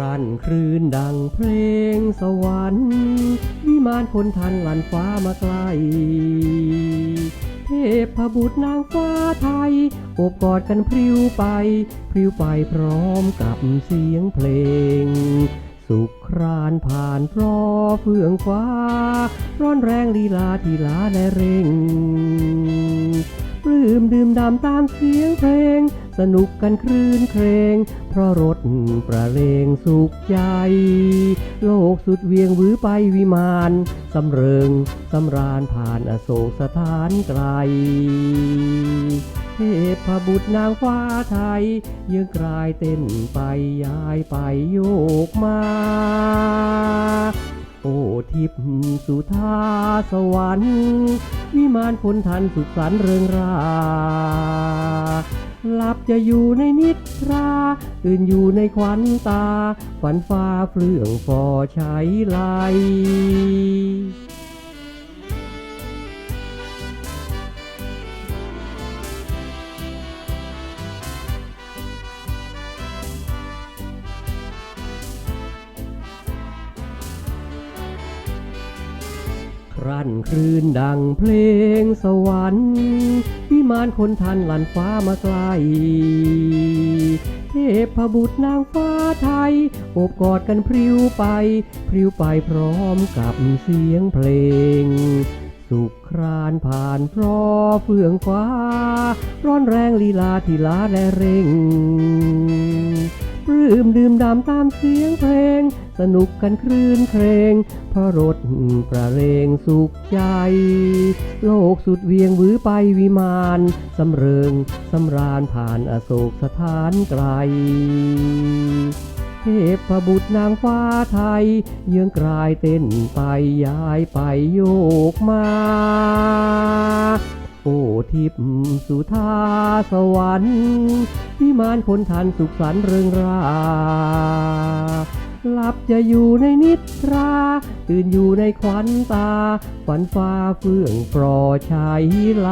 รั่นครืนดังเพลงสวรรค์วิมานคนทันหลันฟ้ามาไกล เทพบุตรนางฟ้าไทยโอบกอดกันพริ้วไป พริ้วไปพร้อมกับเสียงเพลง สุขครานผ่านพราะเฟื่องฟ้า ร้อนแรงลีลาทีลาและเร่งปลื้มดื่มด่ำตามเสียงเพลง สนุกกันคลื่นเครง เพราะรถประเลงสุขใจ โลกสุดเวียงหวือไปวิมานสำเริงสำราญผ่านอโศกสถานไกลเทพบุตรนางฟ้าไทยยังกลายเต้นไปย้ายไปโยกมา โอทิพสุธาสวรรค์วิมานคนทันสุขสันเริงรา หลับจะอยู่ในนิทราตื่นอยู่ในควันตา ฝันฟ้าเปลื่องฟอใช้ไหล รั่นครืนดังเพลงสวรรค์ วิมานคนทันหลันฟ้ามาไกล เทพบุตรนางฟ้าไทยโอบกอดกันพริ้วไป พริ้วไปพร้อมกับเสียงเพลง สุขครานผ่านพราเฟื่องฟ้า ร้อนแรงลีลาทีลาและเร่งปลื้มดื่มดำตามเสียงเพลง สนุกกันคลื่นเครงเพราะรถประเลงสุขใจ โลกสุดเวียงหวือไปวิมานสำเริงสำราญผ่านอโศกสถานไกล เทพบุตรนางฟ้าไทย เยื้องกลายเต้นไปย้ายไปโยกมาโอ้ทิพย์สุธาสวรรค์วิมานคนทันสุขสันต์เริงรา หลับจะอยู่ในนิทรา ตื่นอยู่ในควันตา ฝันฟ้าเฟื่องปลอชายไหล